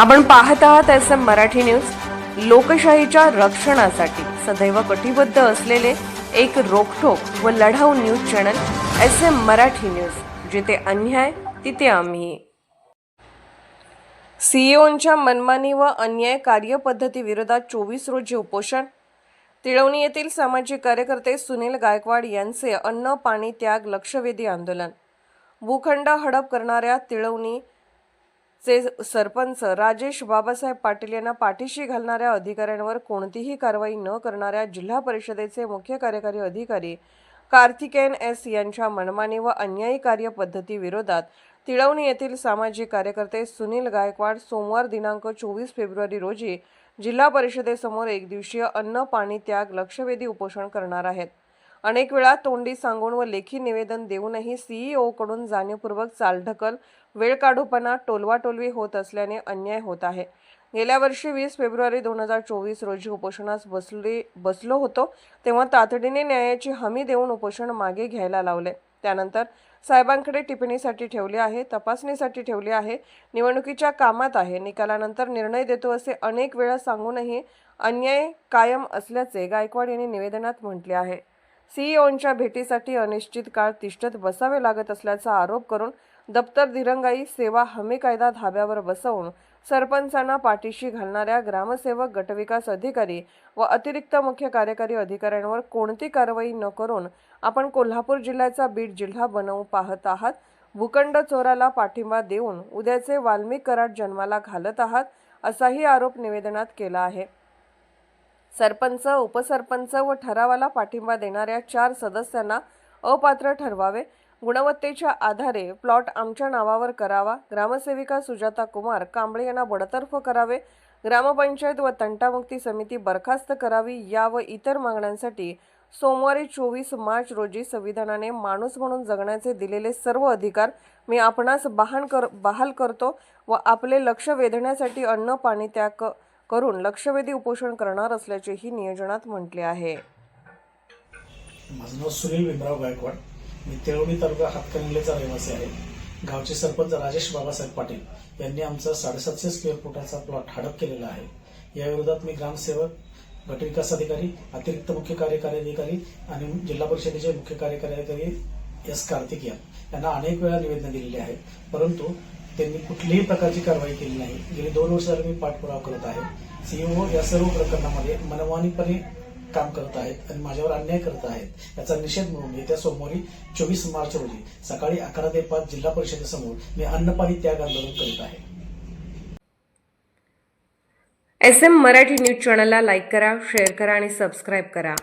आपण पाहत आहात एस एम मराठी न्यूज. लोकशाहीच्या रक्षणासाठी सदैव कटिबद्ध असलेले एक रोखोक व लढाऊ news channel S M Marathi news. जिथे अन्याय तिथे आम्ही. सीईओंच्या मनमानी व अन्याय कार्यपद्धतीविरोधात चोवीस रोजी उपोषण. तिळवणी येथील सामाजिक कार्यकर्ते सुनील गायकवाड यांचे अन्न पाणी त्याग लक्षवेधी आंदोलन. भूखंड हडप करणाऱ्या तिळवणी चे सरपंच राजेश बाबासाहेब पाटील यांना पाठीशी घालणाऱ्या अधिकाऱ्यांवर कोणतीही कारवाई न करणाऱ्या जिल्हा परिषदेचे मुख्य कार्यकारी अधिकारी कार्तिकेन एस यांच्या मनमानी व अन्यायी कार्यपद्धती विरोधात तिळवणी येथील सामाजिक कार्यकर्ते सुनील गायकवाड सोमवार दिनांक चोवीस फेब्रुवारी रोजी जिल्हा परिषदेसमोर एकदिवसीय अन्न पाणी त्याग लक्षवेधी उपोषण करणार आहेत. अनेक वेळा तोंडी सांगून व लेखी निवेदन देऊनही सीईओकडून जाणीवपूर्वक चालढकल वेळ काढूपणा टोलवाटोलवी होत असल्याने अन्याय होत आहे. गेल्या वर्षी वीस फेब्रुवारी दोन हजार चोवीस रोजी उपोषणास बसले बसलो होतो तेव्हा तातडीने न्यायाची हमी देऊन उपोषण मागे घ्यायला लावले. त्यानंतर साहेबांकडे टिप्पणीसाठी ठेवले आहे तपासणीसाठी ठेवले आहे निवडणुकीच्या कामात आहे निकालानंतर निर्णय देतो असे अनेक वेळा सांगूनही अन्याय कायम असल्याचे गायकवाड यांनी निवेदनात म्हटले आहे. सीईओंच्या भेटीसाठी अनिश्चित काळ तिष्ठत बसावे लागत असल्याचा आरोप करून दप्तर दिरंगाई सेवा हमी कायदा धाब्यावर बसवून सरपंचांना पाठीशी घालणाऱ्या ग्रामसेवक गटविकास अधिकारी व अतिरिक्त मुख्य कार्यकारी अधिकाऱ्यांवर कोणती कारवाई न करून आपण कोल्हापूर जिल्ह्याचा बीड जिल्हा बनवू पाहत आहात? भूखंड चोराला पाठिंबा देऊन उद्याचे वाल्मिक कराड जन्माला घालत आहात असाही आरोप निवेदनात केला आहे. सरपंच उपसरपंच व ठरावाला पाठिंबा देणाऱ्या चार सदस्यांना अपात्र ठरवावे. गुणवत्तेच्या आधारे प्लॉट आमच्या नावावर करावा. ग्रामसेविका सुजाता कुमार कांबळे यांना बडतर्फ करावे. ग्रामपंचायत व तंटामुक्ती समिती बरखास्त करावी या व इतर मागण्यांसाठी सोमवारी चोवीस मार्च रोजी संविधानाने माणूस म्हणून जगण्याचे दिलेले सर्व अधिकार मी आपणास बहाल कर बहाल करतो व आपले लक्ष वेधण्यासाठी अन्न पाणी त्याग करून लक्षवेधी उपोषण करणार असल्याचेही नियोजनात म्हटले आहे. माझं नाव सुनील भीमराव गायकवाड. मी तिळवणी तालुका हातकणंगलेचा रहिवासी आहे. गावचे सरपंच राजेश बाबासाहेब पाटील यांनी आमचा साडेसातशे स्क्वेअर फुटाचा प्लॉट हडप केलेला आहे. या विरोधात मी ग्रामसेवक गटविकास अधिकारी अतिरिक्त मुख्य कार्यकारी अधिकारी आणि जिल्हा परिषदेचे मुख्य कार्यकारी अधिकारी एस कार्तिक यांना अनेक वेळा निवेदन दिलेली आहे. परंतु त्यांनी कुठलीही प्रकारची कारवाई केली नाही. गेली दोन वर्ष मी पाठपुरावा करत आहे. सीईओ या सर्व प्रकरणामध्ये मनमानीपणे काम करत आहेत आणि माझ्यावर अन्याय करत आहेत याचा निषेध म्हणून येत्या सोमवारी चोवीस मार्च रोजी सकाळी अकरा ते पाच जिल्हा परिषदेसमोर मी अन्नपाणी त्याग आंदोलन करीत आहे. एस एम मराठी न्यूज चॅनलला लाईक करा शेअर करा आणि सबस्क्राईब करा.